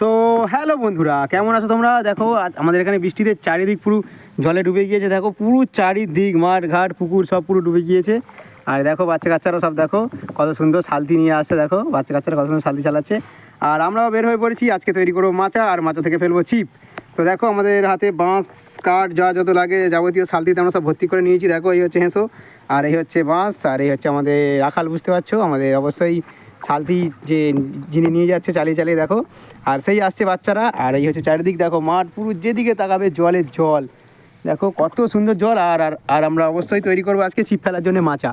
তো হ্যালো বন্ধুরা, কেমন আছো তোমরা? দেখো, আজ আমাদের এখানে বৃষ্টিতে চারিদিক পুরো জলে ডুবে গিয়েছে। দেখো, পুরো চারিদিক, মাঠ, ঘাট, পুকুর সব পুরো ডুবে গিয়েছে। আর দেখো, বাচ্চা কাচ্চারা সব দেখো, কত সুন্দর শালতি নিয়ে আসছে। দেখো, বাচ্চা কাচ্চারা কত সুন্দর শালতি চালাচ্ছে। আর আমরাও বের হয়ে পড়েছি। আজকে তৈরি করব মাচা, আর মাচা থেকে ফেলব ছিপ। তো দেখো, আমাদের হাতে বাঁশ, কাঠ, যা যত লাগে যাবতীয় শালতিতে আমরা সব ভর্তি করে নিয়েছি। দেখো, এই হচ্ছে হেঁসো, আর এই হচ্ছে বাঁশ, আর এই হচ্ছে আমাদের রাখাল, বুঝতে পারছ? আমাদের অবশ্যই শালতি যে যিনি নিয়ে যাচ্ছে, চালিয়ে চালিয়ে দেখো। আর সেই আসছে বাচ্চারা, আর এই হচ্ছে চারিদিক দেখো, মাঠ পুরো যেদিকে তাকাবে জলের জল। দেখো কত সুন্দর জল আর আর আমরা অবশ্যই তৈরি করব আজকে ছিপ ফেলার জন্য মাচা।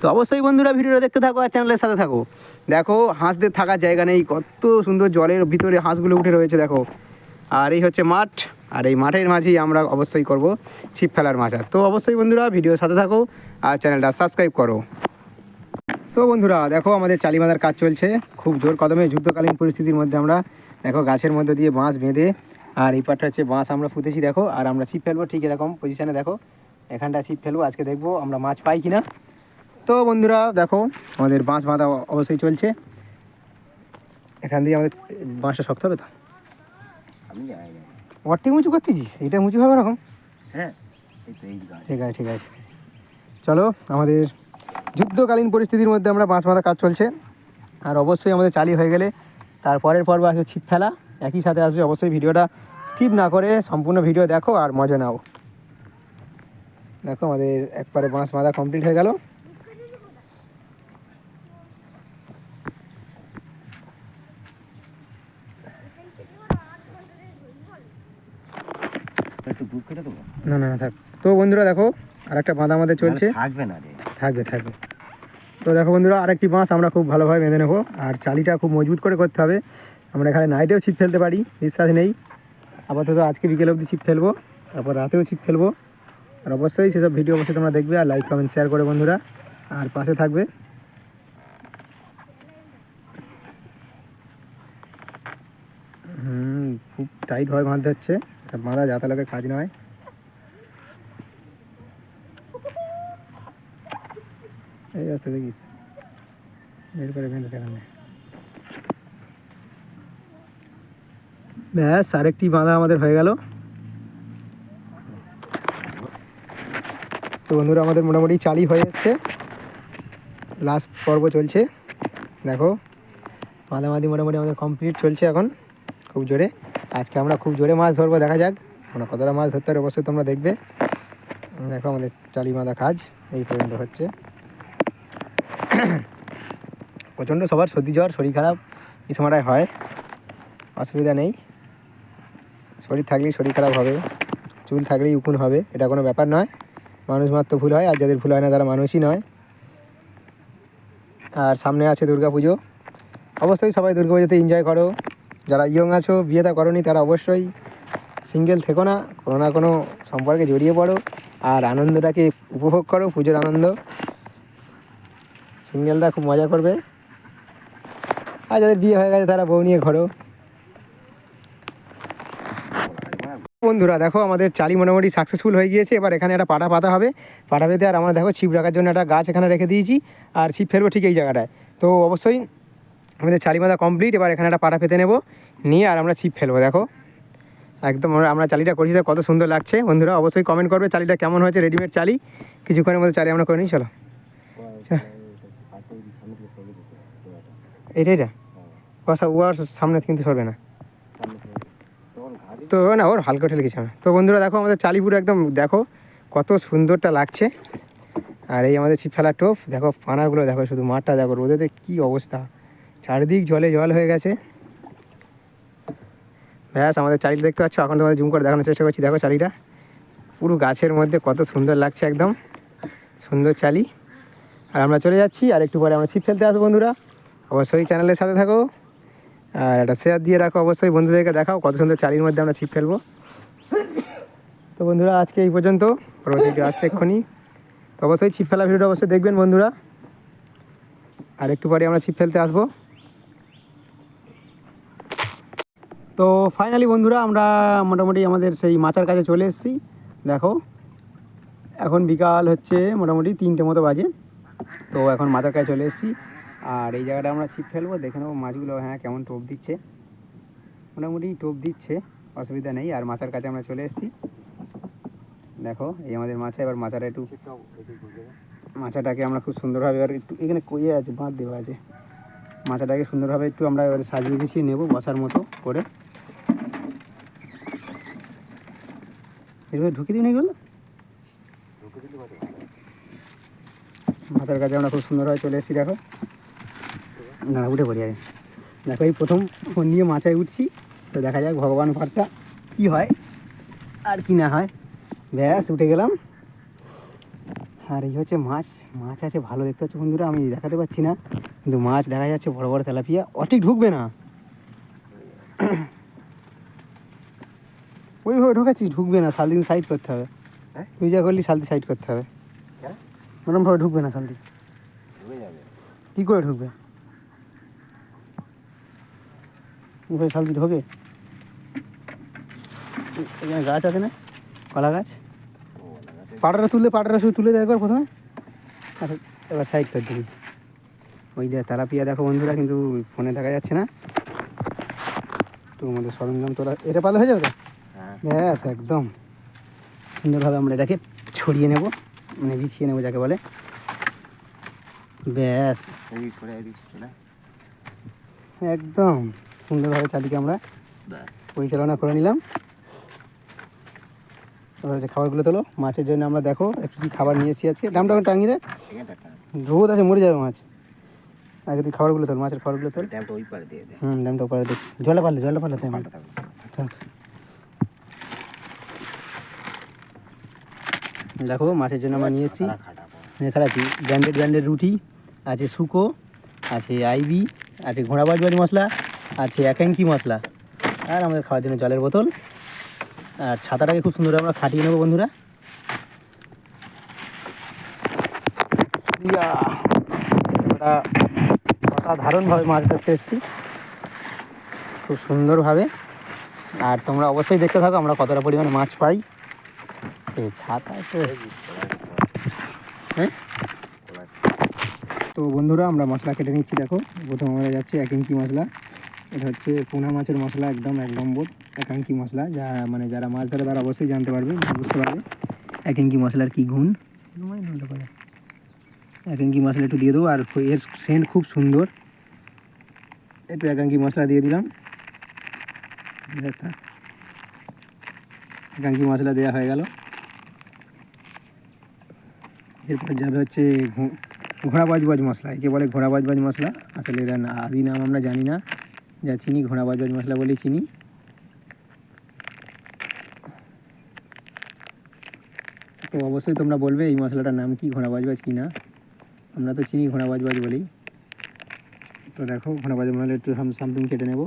তো অবশ্যই বন্ধুরা ভিডিওটা দেখতে থাকো আর চ্যানেলের সাথে থাকো। দেখো, হাঁসদের থাকার জায়গা নেই, কত সুন্দর জলের ভিতরে হাঁসগুলো উঠে রয়েছে, দেখো। আর এই হচ্ছে মাঠ, আর এই মাঠের মাঝেই আমরা অবশ্যই করব ছিপ ফেলার মাচা। তো অবশ্যই বন্ধুরা ভিডিওর সাথে থাকো আর চ্যানেলটা সাবস্ক্রাইব করো। তো বন্ধুরা দেখো আমাদের চালিমাদার কাজ চলছে। খুব জোর কদমে যুদ্ধকালীন পরিস্থিতির মধ্যে আমরা দেখো গাছের মধ্যে দিয়ে বাঁশ বেঁধে আর এই পাটটা হচ্ছে বাঁশ আমরা পুঁতেছি দেখো আর আমরা ছিপ ফেলব ঠিক এরকম পজিশানে দেখো। এখানটা ছিপ ফেলব আজকে দেখব আমরা মাছ পাই কিনা। তো বন্ধুরা দেখো আমাদের বাঁশ বাঁধা অবশ্যই চলছে। এখান দিয়ে আমাদের বাঁশটা শক্ত হবে তো? জানি উঁচু করতেছিস? এটা উঁচু হবে এরকম হ্যাঁ ঠিক আছে ঠিক আছে। চলো আমাদের যুদ্ধকালীন পরিস্থিতির মধ্যে আমরা বাঁশ বাঁধা কাজ চলছে। আর অবশ্যই আমাদের চালি হয়ে গেলে তারপরের পর্ব আসবে ছিপ ফেলা। একই সাথে আসবে অবশ্যই ভিডিওটা স্কিপ না করে সম্পূর্ণ ভিডিও দেখো আর মজা নাও। দেখো আমাদের একবারে বাঁশ বাঁধা কমপ্লিট হয়ে গেল। না না না থাক। তো বন্ধুরা দেখো আর একটা বাঁধা আমাদের চলছে। থাকবে না রে। থাকবে থাকবে। তো দেখো বন্ধুরা আরেকটি বাঁশ আমরা খুব ভালোভাবে বেঁধে নেব। আর চালিটা খুব মজবুত করে করতে হবে। আমরা এখানে নাইটেও ছিপ ফেলতে পারি বিশ্বাস নেই। আপাতত আজকে বিকেল অবধি ছিপ ফেলব তারপর রাতেও ছিপ ফেলব। আর অবশ্যই সেসব ভিডিও অবশ্যই তোমরা দেখবে আর লাইক কমেন্ট শেয়ার করে বন্ধুরা। আর পাশে থাকবে। হুম খুব টাইট হয় বাঁধতে হচ্ছে। বাঁধা যাতা লোকের কাজ নয়। এই রাস্তা বের করে বেঁধে দেখান ব্যাস, আরেকটি বাঁধা আমাদের হয়ে গেল। তো বন্ধুরা, আমাদের মোটামুটি চালি হয়ে এসছে। লাস্ট পর্ব চলছে। দেখো মাঝামাঝি মোটামুটি আমাদের কমপ্লিট চলছে এখন, খুব জোরে। আজকে আমরা খুব জোরে মাছ ধরবো, দেখা যাক। আমরা কতটা মাছ ধরতে অবশ্যই তোমরা দেখবে। দেখো আমাদের চালি বাঁধা কাজ, এই পর্যন্ত হচ্ছে। প্রচণ্ড সবার সর্দি জ্বর, শরীর খারাপ, এই সময়টায় হয়। অসুবিধা নেই। শরীর থাকলেই শরীর খারাপ হবে। চুল থাকলেই উকুন হবে, এটা কোনো ব্যাপার নয়। মানুষ মাত্র ভুল হয়, আর যাদের ভুল হয় না, তারা মানুষই নয়। আর সামনে আছে দুর্গা পুজো অবশ্যই সবাই দুর্গা পুজোতে এনজয় করো। যারা ইয়ং আছো, বিয়েটা করনি, তারা অবশ্যই সিঙ্গেল থেকো না। কোনো না কোনো সম্পর্কে জড়িয়ে পড়ো। আর আনন্দটাকে উপভোগ করো, পুজোর আনন্দ। সিঙ্গেলরা খুব মজা করবে। আর যাদের বিয়ে হয়ে গেছে তারা বউ নিয়ে ঘোরো। বন্ধুরা, দেখো আমাদের চালি মোটামুটি সাকসেসফুল হয়ে গিয়েছে। এবার এখানে একটা পাটা পাতা হবে। পাটা পেতে আর আমরা দেখো ছিপ রাখার জন্য একটা গাছ এখানে রেখে দিয়েছি। আর ছিপ ফেলব ঠিক এই জায়গাটায়। তো অবশ্যই আমাদের চালি বাঁধা কমপ্লিট এবার এখানে একটা পাটা পেতে নেব। নিয়ে আর আমরা ছিপ ফেলব, দেখো। একদম আমরা- চালিটা করছি কত সুন্দর লাগছে। বন্ধুরা, অবশ্যই কমেন্ট করবে চালিটা কেমন হয়েছে রেডিমেড চালি। কিছুক্ষণের মধ্যে চালি আমরা করে নিই, চলো। এইটা এটা ও আর সামনে কিন্তু সরবে না। তো না, ওর হালকা ঠেলে গেছে তো বন্ধুরা দেখো, আমাদের চালিপুর একদম দেখো, কত সুন্দরটা লাগছে। আর এই আমাদের ছিপ ফেলার টোপ, দেখো পানাগুলো, দেখো শুধু মাঠটা, দেখো রোদেতে কি অবস্থা। চারিদিক জলে জল হয়ে গেছে। ব্যাস, আমাদের চালিটা দেখতে পাচ্ছ, এখন তোমাদের জুম করে দেখানোর চেষ্টা করছি। দেখো চালিটা, পুরো গাছের মধ্যে কত সুন্দর লাগছে একদম। সুন্দর চালি। আর আমরা চলে যাচ্ছি, আর একটু পরে আমরা ছিপ ফেলতে আসব বন্ধুরা। অবশ্যই চ্যানেলের সাথে থাকো। আর একটা শেয়ার দিয়ে রাখো অবশ্যই। বন্ধুদেরকে দেখাও কত সুন্দর চালির মধ্যে আমরা ছিপ ফেলব। তো বন্ধুরা, আজকে এই পর্যন্ত। পরবর্তী আসছে এক্ষুনি। তো অবশ্যই ছিপ ফেলা ভিডিওটা অবশ্যই দেখবেন বন্ধুরা। আর একটু পরে আমরা ছিপ ফেলতে আসব। তো ফাইনালি বন্ধুরা, আমরা মোটামুটি আমাদের সেই মাচার কাছে চলে এসেছি। দেখো, এখন বিকাল হচ্ছে মোটামুটি তিনটে মতো বাজে। তো এখন মাথার কাছে চলে এসেছি। আর এই জায়গাটা আমরা ছিপ ফেলব দেখে নেব মাছগুলো হ্যাঁ কেমন টোপ দিচ্ছে। মোটামুটি টোপ দিচ্ছে অসুবিধা নেই। আর মাছার কাছে আমরা চলে এসেছি। দেখো এই আমাদের মাছা এবার মাচাটা একটু মাছাটাকে আমরা খুব সুন্দরভাবে এবার একটু এখানে কইয়ে আছে বাঁধ দেওয়া আছে। মাছাটাকে সুন্দরভাবে একটু আমরা এবারে সাজিয়ে গুছিয়ে নেব বসার মতো করে। এভাবে ঢুকিয়ে দিন এগুলো মাথার কাছে আমরা খুব সুন্দরভাবে চলে এসেছি দেখো। না উঠে পড়ি আগে। দেখো এই প্রথম ফোন নিয়ে মাছায় উঠছি তো দেখা যাক ভগবান ভরসা কি হয় আর কি না হয়। ব্যাস উঠে গেলাম। আর এই হচ্ছে মাছ মাছ আছে ভালো দেখতে হচ্ছে বন্ধুরা আমি দেখাতে পাচ্ছি না। কিন্তু মাছ দেখা যাচ্ছে বড় বড় তেলাপিয়া অঠিক ঢুকবে না। ওইভাবে ঢোকাচ্ছিস ঢুকবে না শালদিন সাইড করতে হবে। হ্যাঁ? তুই যা করলি শালদি সাইড করতে হবে? ওরমভাবে ঢুকবে না শালদি। কী করে ঢুকবে? ওইভাবে শালদি ঢোকে। এখানে গাছ আছে না? কলা গাছ? পাটাটা তুললে পাটাটা শুধু তুলে দেয় একবার প্রথমে। আচ্ছা এবার সাইড করে দিবি। ওই দেখ তেলাপিয়া দেখো বন্ধুরা কিন্তু ফোনে দেখা যাচ্ছে না। তো আমাদের সরঞ্জাম তোলা এটা পালে হয়ে যাবে তো? হ্যাঁ। ব্যাস একদম। সুন্দরভাবে আমরা এটাকে ছড়িয়ে নেব মানে বিছিয়ে নেব যাকে বলে। ব্যাস। একদম। সুন্দরভাবে চালিকে আমরা পরিচালনা করে নিলাম। এবার হচ্ছে খাবারগুলো তোলো মাছের জন্য আমরা দেখো কী কী খাবার নিয়ে এসেছি আজকে। ডামটা টাঙিয়ে রে রোদ আছে মরে যাবে মাছ। আগে তুই খাবারগুলো তোল মাছের খাবারগুলো তোল। হুম ড্যামটা উপরে দেখ জলে পারলে জলে পারলে তাই। দেখো মাছের জন্য আমরা নিয়ে এসেছি খাড়া খাটা পাও। ব্র্যান্ডেড ব্র্যান্ডেড রুটি আছে শুকো আছে আইবি আছে ঘোড়া বাজবাজি মশলা আছে একাঙ্কি মশলা। আর আমাদের খাওয়ার জন্য জলের বোতল। আর ছাতাটাকে খুব সুন্দর আমরা খাটিয়ে নেব বন্ধুরা। আমরা অসাধারণভাবে মাছ ধরতে এসেছি। খুব সুন্দরভাবে। আর তোমরা অবশ্যই দেখতে থাকো, আমরা কতটা পরিমাণে মাছ পাই। এই ছাতা হ্যাঁ? তো বন্ধুরা, আমরা মশলা কেটে নিচ্ছি, দেখো। প্রথম আমরা যাচ্ছে এক ইঞ্চি মশলা। এটা হচ্ছে পোনা মাছের মশলা একদম এক নম্বর একাঙ্কি মশলা। যা মানে যারা মাছ ধরে তারা অবশ্যই জানতে পারবে বুঝতে পারবে। এক ইঞ্চি মশলার কী গুণ? এক ইঞ্চি মশলা একটু দিয়ে দেবো, আর এর সেন্ট খুব সুন্দর। একটু একাঙ্কি মশলা দিয়ে দিলাম। একাঙ্কি মশলা দেওয়া হয়ে গেল। এরপর যাবে হচ্ছে ঘোড়া বাজবাজ মশলা, একে বলে ঘোড়া বাজবাজ মশলা। আসলে এর আদি নাম আমরা জানি না। যা চিনি, ঘোড়া বাজবাজ মশলা বলেই চিনি। তো অবশ্যই তোমরা বলবে এই মশলাটার নাম কি, ঘোড়া বাজবাজ কি না আমরা তো চিনি ঘোড়া বাজবাজ বলি তো দেখো, ঘোড়া বাজবাজ মশলা একটু সামথিং কেটে নেব।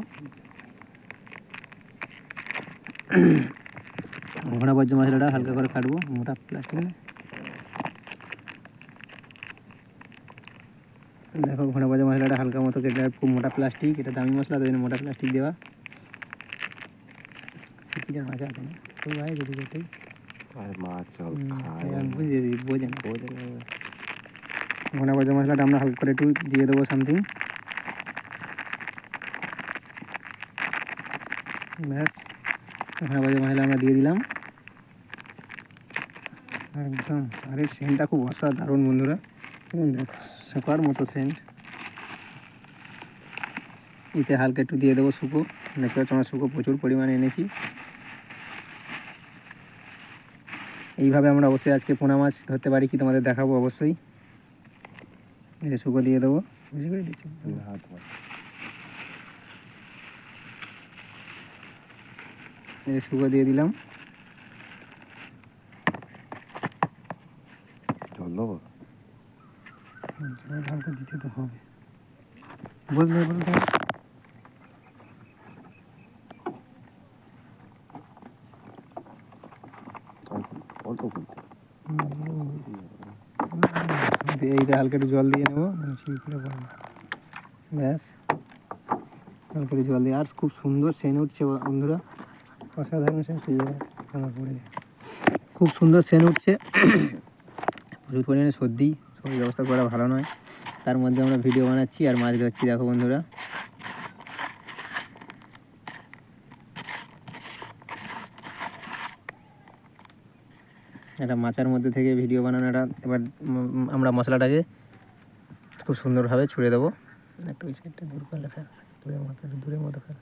ঘোড়া বাজ্য মশলাটা হালকা করে কাটবো মোটা প্লাস্টিক। দেখো ঘোড়া বাজা মশলাটা হালকা মতো কেটে খুব মোটা প্লাস্টিক এটা দামি মশলা তাই মোটা প্লাস্টিক দেওয়া। মাছ আছে না? তো ভাই যদি যেতেই আর মাছ সব বুঝে বোঝে না। বোঝে না। ঘোড়া বাজা মশলাটা আমরা হালকা করে একটু দিয়ে দেবো সামথিং ব্যাস ঘোড়া বাজা মশলা আমরা দিয়ে দিলাম। একদম আরে সেন্টটা খুব অসাধারণ বন্ধুরা। শোকার মতো সেন্ট এতে হালকা একটু দিয়ে দেবো শুকো। দেখতে পাচ্ছ আমরা শুকো প্রচুর পরিমাণে এনেছি। এইভাবে আমরা অবশ্যই আজকে পোনা মাছ ধরতে পারি কি তোমাদের দেখাবো অবশ্যই। যে শুকো দিয়ে দেবো। বুঝে করে দিচ্ছি। শুকো দিয়ে দিলাম। দেবো জল হালকা দিতে তো হবে বলবে অল্প এইটা হালকা একটু জল দিয়ে নেব মানে ব্যাস হালকা একটু জল দিয়ে আর খুব সুন্দর সেন উঠছে বন্ধুরা অসাধারণ সেন আমার পড়ে খুব সুন্দর সেন উঠছে প্রচুর পরিমাণে সর্দি সবুজ ব্যবস্থা করা ভালো নয়। তার মধ্যে আমরা ভিডিও বানাচ্ছি আর মাছ ধরছি দেখো বন্ধুরা। একটা মাচার মধ্যে থেকে ভিডিও বানানোটা এবার আমরা মশলাটাকে খুব সুন্দরভাবে ছুঁড়ে দেবো। একটু ওই সাইডটা দূর করলে ফেল দূরের মতো ফেলে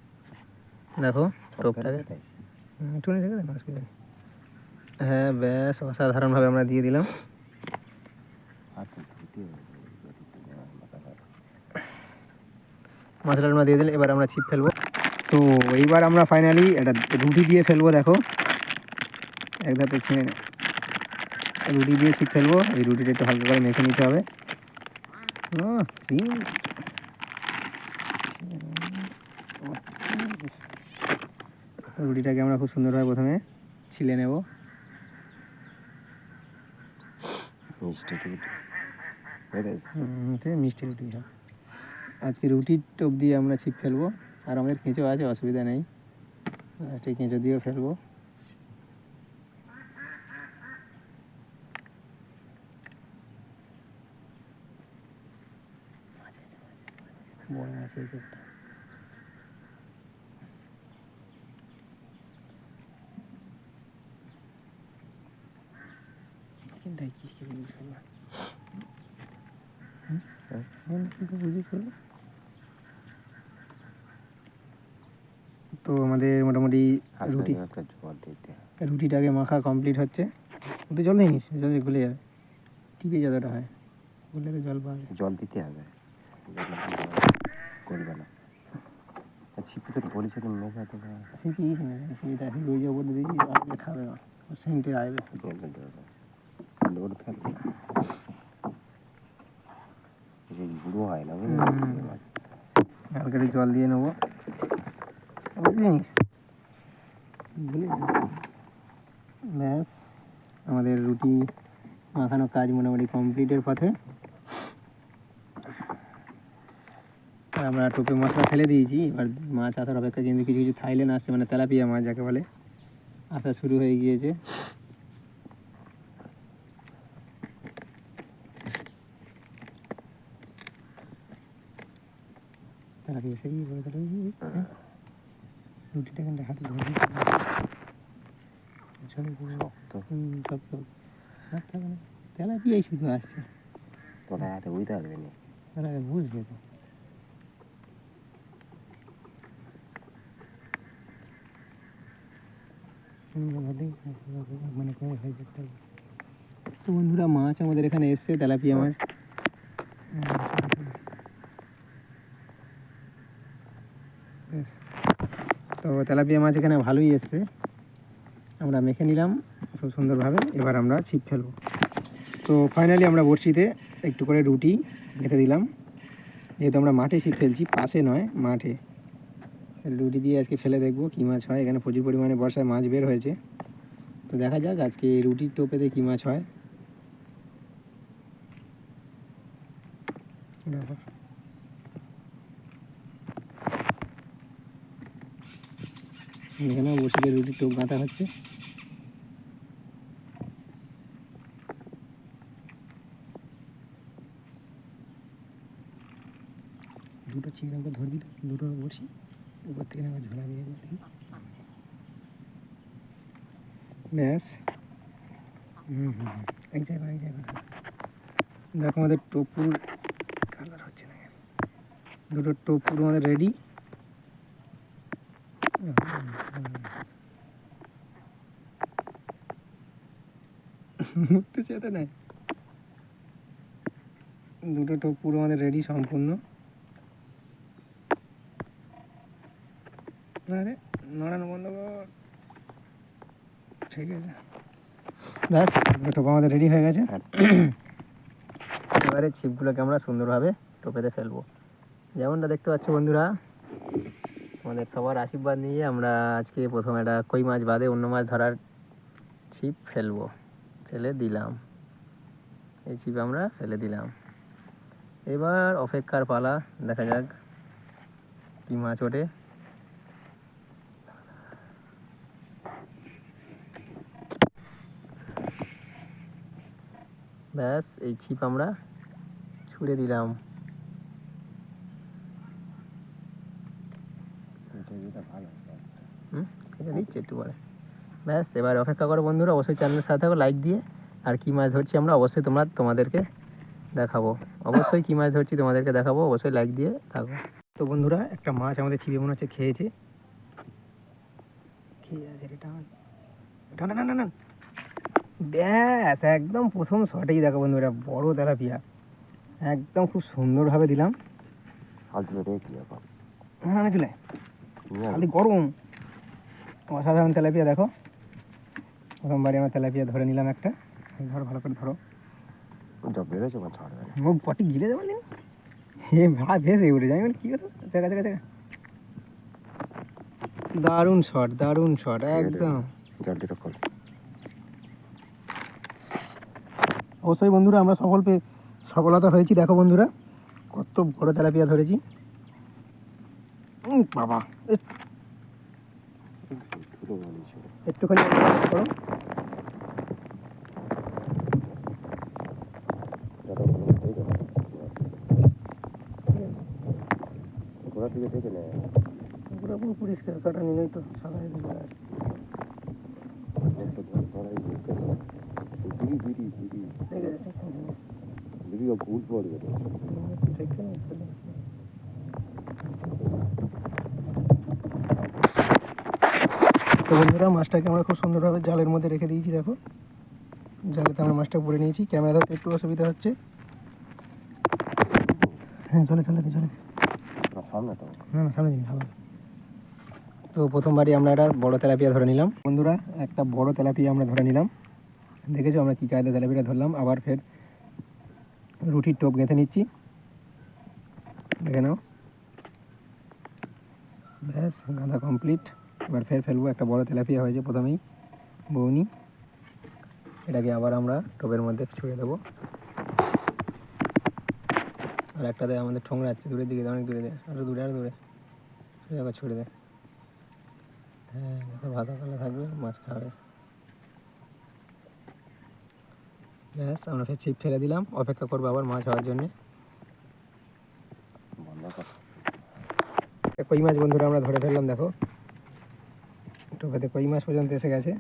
দেখো টোপটাকে। একটু হ্যাঁ ব্যাস অসাধারণভাবে আমরা দিয়ে দিলাম। মশলা আমরা দিয়ে দিলে এবার আমরা ছিপ ফেলব। তো এইবার আমরা ফাইনালি একটা রুটি দিয়ে ফেলব, দেখো। এক ধাতে ছিঁড়ে রুটি দিয়ে ছিপ ফেলব, এই রুটিটা একটু হালকা করে মেখে নিতে হবে। রুটিটাকে আমরা খুব সুন্দরভাবে প্রথমে ছিলে নেব। মিষ্টি টুটি হয়ে। রুটি আজকে রুটির টোপ দিয়ে আমরা ছিপ ফেলব, আর আমাদের কেঁচো আছে, অসুবিধা নেই। সেই কেঁচো দিয়েও ফেলব। বড় মাছ এই টোপটা এখানটায় কি কি বুঝতে পারলাম বল কি করে বুঝিয়ে ফেলব? তো আমাদের মোটামুটি রুটি। জল দিতে হবে। রুটিটাকে মাখা কমপ্লিট হচ্ছে। ওতে জল নেই জল দিয়ে গলে যাবে। টিপে যতটা হয়। গলে তো জল পাবে। জল দিতে হবে। জল করবে না। তো ওই দিয়ে খাবে না। সেন্টে আসবে জলটা দেবে ঠান্ডা গুঁড়ো হয় না হালকা জল দিয়ে নেব। জিনিস ব্যাস আমাদের রুটি মাখানো কাজ মোটামুটি কমপ্লিটের পথে। আমরা টোপে মশলা ফেলে দিয়েছি এবার মাছ আসার অপেক্ষা কিন্তু কিছু কিছু থাইল্যান্ড আসছে মানে তেলাপিয়া মাছ যাকে বলে আসা শুরু হয়ে গিয়েছে। তেলাপিয়া এসে দিল, "এই, এই, রুটিটা কিন্তু হাতে ধরে দিতে হবে।" চলো। শক্ত। হুম, সব সব হাত থাকে না। তেলাপিয়াই শুধু আসছে। তোরা হাতে বুঝতে পারবে না। ওরা বুঝবে তো। মানে হয়ে যেতে। তো বন্ধুরা মাছ আমাদের এখানে এসছে তেলাপিয়া মাছ বেশ। তো তেলাপিয়া মাছ এখানে ভালোই এসছে। আমরা মেখে নিলাম খুব সুন্দরভাবে, এবার আমরা ছিপ ফেলব। তো ফাইনালি আমরা বড়শিতে একটু করে রুটি গেঁথে দিলাম। যেহেতু আমরা মাঠে ছিপ ফেলছি, পাশে নয়, মাঠে। রুটি দিয়ে আজকে ফেলে দেখব কী মাছ হয়। এখানে প্রচুর পরিমাণে বর্ষায় মাছ বের হয়েছে। তো দেখা যাক আজকে রুটির টোপেতে কী মাছ হয়। এখানে বসে রুটির টোপ গাঁথা হচ্ছে। দুটো চিংড়ি করে ধরবি দুটো বসি উপর থেকে একবার দেখি ব্যাস। হুম হুম। এক জায়গায় এক জায়গায় দেখো আমাদের টোপুর কালার হচ্ছে না। দুটো টোপুর আমাদের রেডি মুক্তি চেতে নাই। দুটো টোপ পুরো আমাদের রেডি সম্পূর্ণ। আরে, নড়ানো বন্ধ কর। ঠিক আছে। ব্যাস, দুটো টোপ আমাদের রেডি হয়ে গেছে। এবারে ছিপগুলোকে আমরা সুন্দরভাবে টোপেতে ফেলব। যেমনটা দেখতে পাচ্ছ বন্ধুরা, আমাদের সবার আশীর্বাদ নিয়ে আমরা আজকে প্রথম একটা কই মাছ বাদে অন্য মাছ ধরার ছিপ ফেলব। ফেলে দিলাম। এই ছিপ আমরা ফেলে দিলাম। এবার অপেক্ষার পালা, দেখা যাক কি মাছ ওঠে। ব্যাস, এই ছিপ আমরা ছুঁড়ে দিলাম। হুম দিচ্ছে একটু পরে। ব্যাস এবার অপেক্ষা করো বন্ধুরা অবশ্যই চ্যানেলের সাথে থাকো লাইক দিয়ে। আর কী মাছ ধরছি আমরা অবশ্যই তোমরা তোমাদেরকে দেখাবো। অবশ্যই কী মাছ ধরছি তোমাদেরকে দেখাবো অবশ্যই লাইক দিয়ে থাকো। তো বন্ধুরা একটা মাছ আমাদের ছিপে মনে হচ্ছে খেয়েছে। খেয়ে আছে রে টান? টান টান টান ব্যাস একদম প্রথম শটেই দেখো বন্ধুরা বড় তেলাপিয়া। একদম খুব সুন্দরভাবে দিলাম। না না চলে। গরম। অসাধারণ তেলাপিয়া দেখো। প্রথমবারই আমরা তেলাপিয়া ধরে নিলাম একটা। ধরো ভালো করে ধরো। যা বেড়েছে বা ছাড়বে না পটি গিলে নি হে ভা ভেসে উঠে যাই কি করো দেখা দেখা দেখা দারুণ শট দারুণ শট একদম। জলটিটা খোল। অবশ্যই বন্ধুরা আমরা সফল পেয়ে সফলতা হয়েছি। দেখো বন্ধুরা কত বড় তেলাপিয়া ধরেছি। বাবা। একটুখানি করো। ঘোড়া থেকে দেখে নেয়। পুরো পুরো পরিষ্কার কাটা নিলেই তো সাদা হয়ে ভুল তো বন্ধুরা মাছটাকে আমরা খুব সুন্দরভাবে জালের মধ্যে রেখে দিয়েছি দেখো। জালেতে আমরা মাছটা পরে নিয়েছি ক্যামেরা ধরতে একটু অসুবিধা হচ্ছে। হ্যাঁ চলে চলে চলে। না না সামনে দিন তো প্রথমবারই আমরা একটা বড় তেলাপিয়া ধরে নিলাম। বন্ধুরা একটা বড় তেলাপিয়া আমরা ধরে নিলাম। দেখেছ আমরা কী কায়দা তেলাপিয়া ধরলাম। আবার ফের রুটির টোপ গেঁথে নিচ্ছি। দেখে নাও। ব্যাস গাঁদা কমপ্লিট। এবার ফের ফেলব একটা বড় তেলাপিয়া হয়েছে প্রথমেই বৌনি। এটাকে আবার আমরা টোপের মধ্যে ছুঁড়ে দেবো। আর একটাতে আমাদের ঠোংরা আছে দূরের দিকে অনেক দূরে দে আরও দূরে আরও দূরে। আবার ছুঁড়ে দেয় হ্যাঁ যাতে ভাজা কালা থাকবে মাছ খাবে। ব্যাস আমরা ফের ছিপ ফেলে দিলাম অপেক্ষা করব আবার মাছ হওয়ার জন্যে। কই মাছ বন্ধুরা আমরা ধরে ফেললাম দেখো। টোপেতে কই মাছ পর্যন্ত এসে গেছে।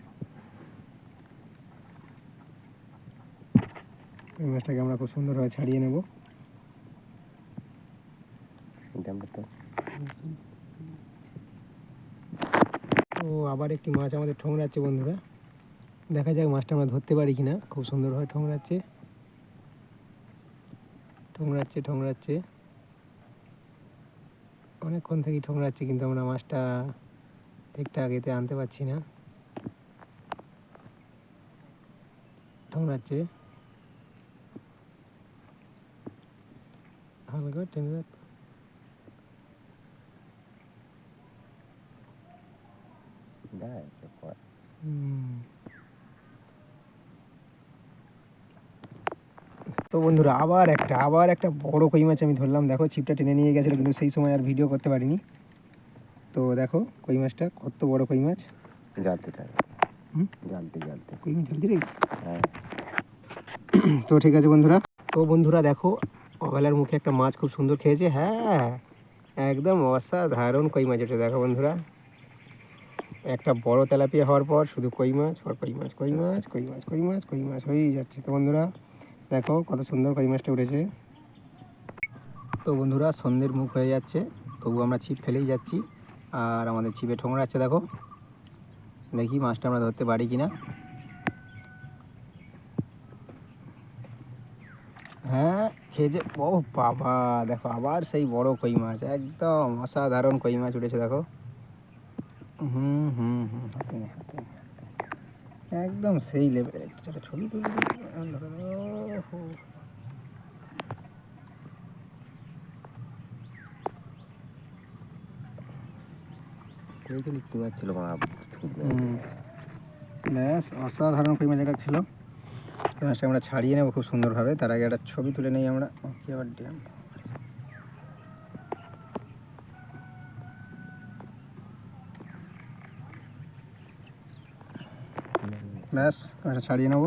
কই মাছটাকে আমরা খুব সুন্দরভাবে ছাড়িয়ে নেব। তো আবার একটি মাছ আমাদের ঠোংরাচ্ছে বন্ধুরা। দেখা যাক মাছটা আমরা ধরতে পারি কিনা। খুব সুন্দরভাবে ঠোংরাচ্ছে ঠোংরাচ্ছে ঠোংরাচ্ছে অনেকক্ষণ থেকেই ঠোংরাচ্ছে কিন্তু আমরা মাছটা ঠিকঠাক এতে আনতে পারছি না। ঠোংরাচ্ছে হালকা টেনে। তো বন্ধুরা আবার একটা আবার একটা বড় কই মাছ আমি ধরলাম। দেখো ছিপটা টেনে নিয়ে গেছিল কিন্তু সেই সময় আর ভিডিও করতে পারিনি। তো দেখো কই মাছটা? কত বড় কই মাছ? জালতে টাই হুম? জালতে জালতে কই মাছ জলদি রে হ্যাঁ। তো ঠিক আছে বন্ধুরা। তো বন্ধুরা দেখো অবেলার মুখে একটা মাছ খুব সুন্দর খেয়েছে। হ্যাঁ একদম অসাধারণ কই মাছ ওটা দেখো বন্ধুরা। একটা বড় তেলাপিয়া হওয়ার পর শুধু কই মাছ আর কই মাছ কই মাছ কই মাছ কই মাছ কই মাছ হয়েই যাচ্ছে। তো বন্ধুরা দেখো কত সুন্দর কই মাছটা উঠেছে। তো বন্ধুরা সন্ধ্যের মুখ হয়ে যাচ্ছে তবু আমরা ছিপ ফেলেই যাচ্ছি। আর আমাদের ছিপে ঠোঙরা আছে দেখো দেখি মাছটা আমরা ধরতে পারি কিনা হ্যাঁ খেয়েছে ও বাবা দেখো আবার সেই বড় কই মাছ একদম অসাধারণ কই মাছ উঠেছে দেখো হুম হুম হুম। একদম সেই লেভেলের ছবি তুলে ব্যাস, অসাধারণ কই মাছ একটা খেলো। মাছটা আমরা ছাড়িয়ে নেব খুব সুন্দরভাবে। তার আগে একটা ছবি তুলে নেই আমরা। কি আবার ড্যাম। ব্যাস ছাড়িয়ে নেব।